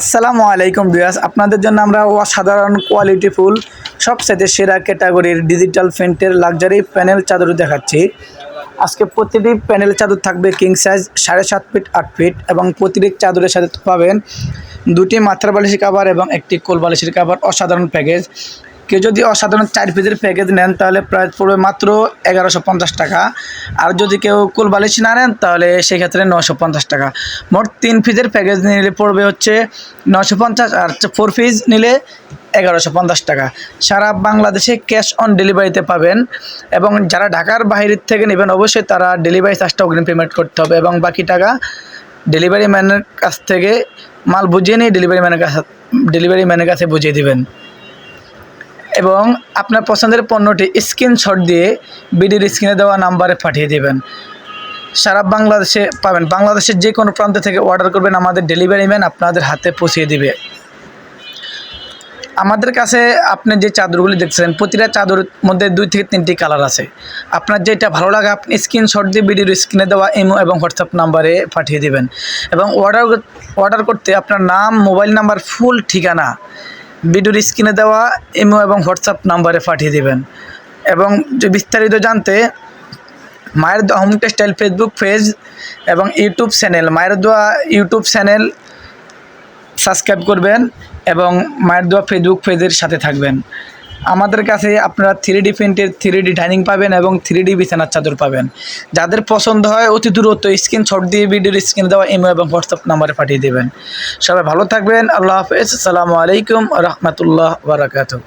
আসসালামু আলাইকুম বিয়াস আপনাদের জন্য আমরা অসাধারণ কোয়ালিটি ফুল সবচেয়ে সেরা ক্যাটাগরির ডিজিটাল প্রিন্টের লাক্সারি প্যানেল চাদর দেখাচ্ছি। আজকে প্রতিটি প্যানেল চাদর থাকবে কিং সাইজ সাড়ে সাত ফিট আট ফিট এবং প্রতিটি চাদরের সাথে পাবেন দুটি মাথার বালিশের কাভার এবং একটি কোল বালিশের কাভার অসাধারণ প্যাকেজ কেউ যদি অসাধারণ চার পিসের প্যাকেজ নেন, তাহলে প্রায় পড়বে মাত্র এগারোশো পঞ্চাশ টাকা। আর যদি কেউ কুল বালিশ না নেন, তাহলে সেক্ষেত্রে নশো পঞ্চাশ টাকা। মোট তিন পিসের প্যাকেজ নিলে পড়বে হচ্ছে নশো পঞ্চাশ, আর ফোর পিস নিলে এগারোশো পঞ্চাশ টাকা। সারা বাংলাদেশে ক্যাশ অন ডেলিভারিতে পাবেন, এবং যারা ঢাকার বাইরের থেকে নেবেন, অবশ্যই তারা ডেলিভারি চার্জটা অগ্রিম পেমেন্ট করতে হবে, এবং বাকি টাকা ডেলিভারি ম্যানের কাছ থেকে মাল বুঝিয়ে নিয়ে ডেলিভারি ম্যানের কাছে ডেলিভারি ম্যানের কাছে বুঝিয়ে দিবেন। এবং আপনার পছন্দের পণ্যটি স্ক্রিনশট দিয়ে বিডির স্ক্রিনে দেওয়া নাম্বারে পাঠিয়ে দেবেন। সারা বাংলাদেশে পাবেন। বাংলাদেশের যে কোনো প্রান্ত থেকে অর্ডার করবেন, আমাদের ডেলিভারি ম্যান আপনাদের হাতে পৌঁছিয়ে দিবে। আমাদের কাছে আপনি যে চাদরগুলি দেখছেন প্রতিটা চাদরের মধ্যে দুই থেকে তিনটি কালার আছে। আপনার যেটা ভালো লাগে, আপনি স্ক্রিনশট দিয়ে ভিডিওর স্ক্রিনে দেওয়া ইমো এবং হোয়াটসঅ্যাপ নাম্বারে পাঠিয়ে দিবেন। এবং অর্ডার অর্ডার করতে আপনার নাম মোবাইল নাম্বার ফুল ঠিকানা। ভিডিওর স্ক্রিনে দেওয়া ইমো এবং হোয়াটসঅ্যাপ নাম্বারে পাঠিয়ে দেবেন। এবং বিস্তারিত জানতে Mayer Doa home textile Facebook page এবং YouTube channel Mayer Doa YouTube channel subscribe করবেন এবং মায়ের দোয়া ফেসবুক পেজের সাথে থাকবেন। আমাদের কাছে আপনারা থ্রি ডি প্রিন্টের থ্রি ডি ডাইনিং পাবেন এবং থ্রি ডি বিছানার চাদর পাবেন। যাদের পছন্দ হয়, অতি দূরত্ব স্ক্রিনশট দিয়ে ভিডিওর স্ক্রিন দেওয়া ইমেল এবং হোয়াটসঅ্যাপ নাম্বারে পাঠিয়ে দেবেন। সবাই ভালো থাকবেন, আল্লাহ হাফেজ, আসসালামু আলাইকুম, রহমতুল্লাহ বারাকাতু